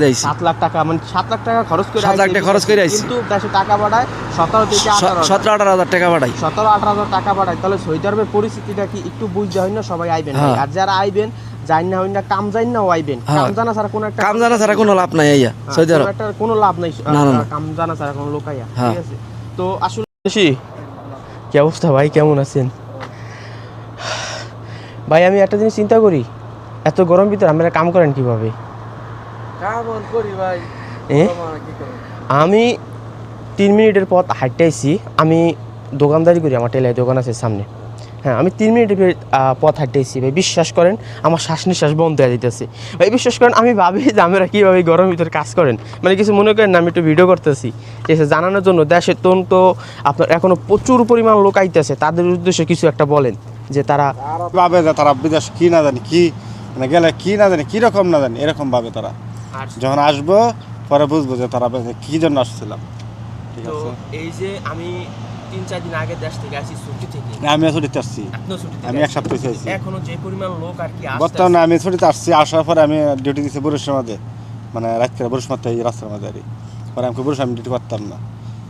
দিয়েছি সাত লাখ টাকা মানে সাত লাখ টাকা খরচ করে সাত লাখ টাকা খরচ করে আইছি। কিন্তু দেশে টাকা বাড়ায় সতেরো থেকে সতেরো আঠারো হাজার টাকা বাড়াই সতেরো আঠারো হাজার টাকা বাড়ায় তাহলে সৌদি আরবের পরিস্থিতিটা কি একটু বুঝতে হয় না সবাই আইবেন ভাই। আর যারা আইবেন যাই না হইন কাম যাই না আইবেন। কাম জানা ছাড়া কোনো একটা কাম জানা ছাড়া কোনো লাভ নাই আইয়া সৌদি আরব একটা কোনো লাভ নাই না, না, না। কাম জানা ছাড়া কোনো লোক আইয়া। ঠিক আছে তো আসলে কি অবস্থা ভাই কেমন আছেন ভাই আমি একটা জিনিস চিন্তা করি এত গরম ভিতরে আপনারা কাম করেন কীভাবে? আমি তিন মিনিটের পথ হাঁটতে আইছি আমি দোকানদারি করি আমার টেলায় দোকান আছে সামনে। হ্যাঁ আমি তিন মিনিটের পথ হাঁটতেছি। ভাই বিশ্বাস করেন আমার শ্বাস নিঃশ্বাস বন্ধ হয়ে যেতেছে ভাই বিশ্বাস করেন আমি ভাবি যে আমরা কীভাবে এই গরমের ভিতরে কাজ করেন। মানে কিছু মনে করেন না আমি একটু ভিডিও করতেছি। ঠিক আছে জানানোর জন্য দেশের তন তো আপনার এখনও প্রচুর পরিমাণ লোক আইতেছে। তাদের উদ্দেশ্যে কিছু একটা বলেন যে তারা ভাবে যে তারা বিদেশ কী না জানি কী মানে গেলে কী না জানি কীরকম না জানি এরকম ভাবে তারা। যখন আসব পরে বুঝব যে তারা কি জন্য আসছিলাম? ঠিক আছে? এই যে আমি তিন চার দিন আগে দেশ থেকে আসি ছুটি থেকে। আমি ছুটিতে আসছি। আমি এক আসছেন। সপ্তাহ চাইছি এখনও যে পরিমাণ লোক আর কি বর্তমানে আমি ছুটিতে আসছি আসার পরে আমি ডিউটি দিচ্ছি মানে রাত্রে এই রাস্তার মাঝে আর পরে আমি আমি ডিউটি করতাম না।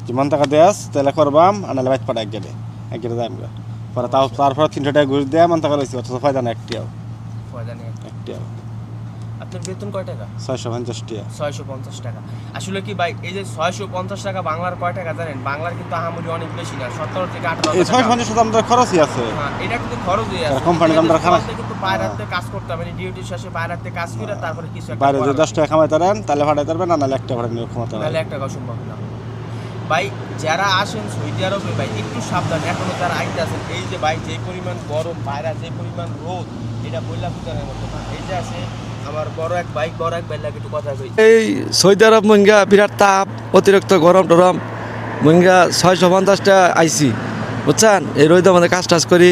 যেমন টাকা দেয়াস তাহলে করবাম আনালে বাইক পাড়া এক গেলে এক গেলে যাই আমরা। পরে তাও তারপর তিনশো টাকা ঘুষ দেয় মন টাকা রয়েছে অথচ ফায়দা না একটিও পয়দা নেই। একটিও আপনার বেতন কয় টাকা? ছয়শো পঞ্চাশ টাকা। ছয়শো পঞ্চাশ টাকা। আসলে কি ভাই এই যে ছয়শো পঞ্চাশ টাকা বাংলার কয় টাকা জানেন? বাংলার কিন্তু আহামরি অনেক বেশি না সতেরো থেকে আঠারো ছয়শো পঞ্চাশ টাকা আমাদের খরচই আছে। হ্যাঁ, এটা কিন্তু খরচ তারা আছে কোম্পানিতে আমরা খারাপ- কিন্তু বাইরে কাজ করতে হবে ডিউটি শেষে বাইরে কাজ করে তারপরে কিছু বাইরে যদি দশ টাকা কামাইতে পারেন তাহলে ভাড়াইতে পারবেন না নাহলে একটা ভাড়া নিয়ে ক্ষমতা নাহলে একটা সম্ভব না। ভাই যারা আসেন সৌদি আরবে ভাই একটু সাবধান এখনও যারা আইতে আছেন এই যে ভাই যে পরিমাণ গরম বাইরে যে পরিমাণ রোদ এটা বললা বুঝানোর মতো না। এই যে আছে আমার বড় এক বাইক বড় এক বাইক একটু কথা কই। এই সৌদি আরব মহিঙ্গা বিরাট তাপ অতিরিক্ত গরম টরম মহিঙ্গা ছয়শো পঞ্চাশটা আইসি বুঝছেন? এই রোদ আমাদের কাজ টাজ করি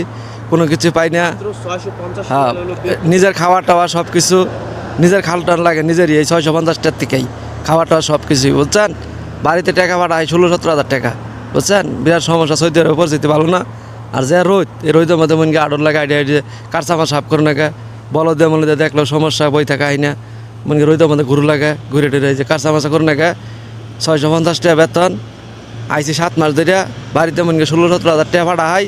কোনো কিছু পাই না। হ্যাঁ। নিজের খাওয়া টাওয়া সব কিছু নিজের খাল টাল লাগে নিজেরই এই ছয়শো পঞ্চাশটার থেকেই। খাওয়া টাওয়া সব কিছুই বুঝছেন? বাড়িতে টাকা পাঠায় ষোলো সতেরো হাজার টাকা বুঝছেন? বিরাট সমস্যা সৌদি আরবে পরিস্থিতি ভালো না। আর যে রোদ এই রোদের মধ্যে মনে আডর লাগে আইডিয়া আইডিয়া কারচামা সাফ করে নাকা বলো দে মনে দেখল সমস্যা, বই থাকা হয় না। মনে রইতে মধ্যে ঘুরু লাগে, ঘুরে টুরে যে কাঁচা মাছা করে নাকা ছয়শো পঞ্চাশ টাকা বেতন আইসি সাত মাস ধরে বাড়িতে মনে ষোলো সতেরো হাজার টাকা ভাড়া হয়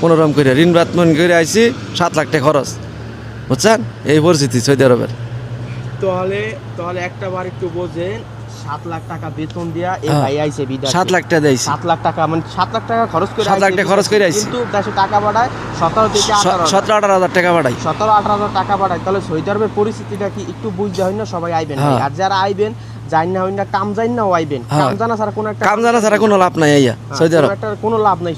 কোনোরকম করে ঋণ বাত মনে করে আইসি সাত লাখ টাকা খরচ। বুঝছেন? এই পরিস্থিতি সৌদি আরবের। তাহলে তাহলে একটা বাড়ি একটু বোঝেন সাত লাখ টাকা বেতন দিয়া এই হ্যাঁ। ভাই আইছে বিদেশে সাত লাখ টাকা সাত লাখ টাকা মানে সাত লাখ টাকা খরচ করে সাত লাখ টাকা খরচ করে আইছে। কিন্তু দেশে টাকা বাড়ায় সতেরো থেকে সতেরো আঠারো হাজার টাকা ভাড়াই সতেরো আঠারো হাজার টাকা বাড়ায় তাহলে সৌদি আরবের পরিস্থিতিটা কি একটু বুঝতে হয় না সবাই আইবেন হ্যাঁ। আর যারা আইবেন যাই না হইন কাম না আইবেন হ্যাঁ। কাম জানা ছাড়া কোনো একটা কাম জানা ছাড়া কোনো লাভ নাই আইয়া সৌদি আরব একটা কোনো লাভ নাই।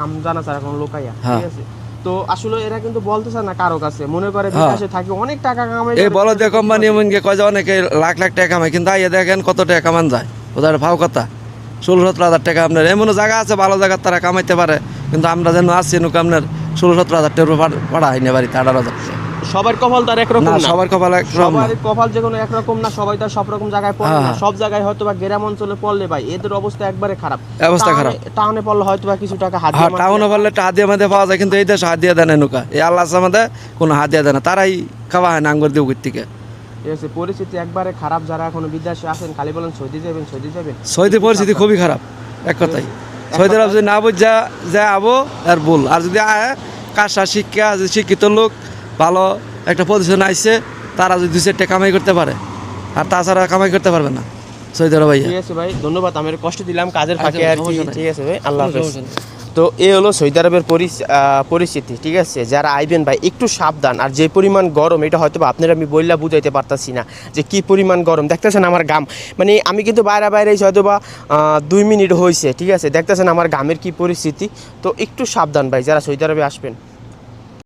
কাম জানা ছাড়া কোনো লোক আইয়া। ঠিক আছে তো আসলে এরা কিন্তু বলতেছে না কারও কাছে মনে করে হ্যাঁ। বিকাশে থাকে অনেক টাকা কামাই এই। বলো যে কোম্পানি এমনকি কয় যে অনেকে লাখ লাখ টাকা কামায় কিন্তু আইয়া দেখেন কত টাকা কামান যায় ওদের ভাও কথা ষোলো সতেরো হাজার টাকা আপনার এমন জায়গা আছে ভালো জায়গা তারা কামাইতে পারে কিন্তু আমরা যেন আসছি নুক আপনার ষোলো সতেরো হাজার টাকা পাঠাই না বাড়িতে আঠারো হাজার টাকা। সবার কপাল তার একরকম না সবার কপাল একরকম সবার কপাল যে কোনো একরকম না সবাই তো আর সব রকম জায়গায় পড়ে না। হ্যাঁ। সব জায়গায় হয়তো বা গ্রাম অঞ্চলে পড়লে ভাই এদের অবস্থা একবারে খারাপ। অবস্থা খারাপ। টাউনে পড়লে হয়তো বা কিছু টাকা হাত হ্যাঁ টাউনে একটা হাত দিয়ে আমাদের পাওয়া যায় কিন্তু এই দেশে হাত দিয়ে দেয় না নৌকা। এই আল্লাহ আমাদের কোনো হাত দিয়ে দেয় না তারাই খাওয়া হয় না আঙ্গুর দিয়ে উপর থেকে। পরিস্থিতি একবারে খারাপ। যারা এখনও বিদেশে আসেন খালি বলেন সৌদি যাবেন সৌদি যাবেন? সৌদি পরিস্থিতি খুবই খারাপ এক কথাই সৌদি আরব যদি না বুঝা যা আবো আর বল। আর যদি আয় কাজটা শিক্ষা শিক্ষিত লোক ভালো একটা পজিশন আইসে তারা যদি দুই চারটে কামাই করতে পারে আর তাছাড়া কামাই করতে পারবে না। সৌদি ভাই ঠিক আছে ভাই ধন্যবাদ আমি কষ্ট দিলাম কাজের আচ্ছা, ফাঁকে আর কি ঠিক আছে ভাই আল্লাহ হাফেজ। তো এ হলো সৌদি আরবের পরিস্থিতি ঠিক আছে? যারা আইবেন ভাই একটু সাবধান আর যে পরিমাণ গরম এটা হয়তো আপনারা আমি বললা বুঝাইতে পারতাছি না যে কি পরিমাণ গরম। দেখতেছেন আমার গাম মানে আমি কিন্তু বাইরে বাইরে হয়তো বা দুই মিনিট হয়েছে ঠিক আছে? দেখতেছেন আমার গামের কি পরিস্থিতি। তো একটু সাবধান ভাই যারা সৌদি আরবে আসবেন।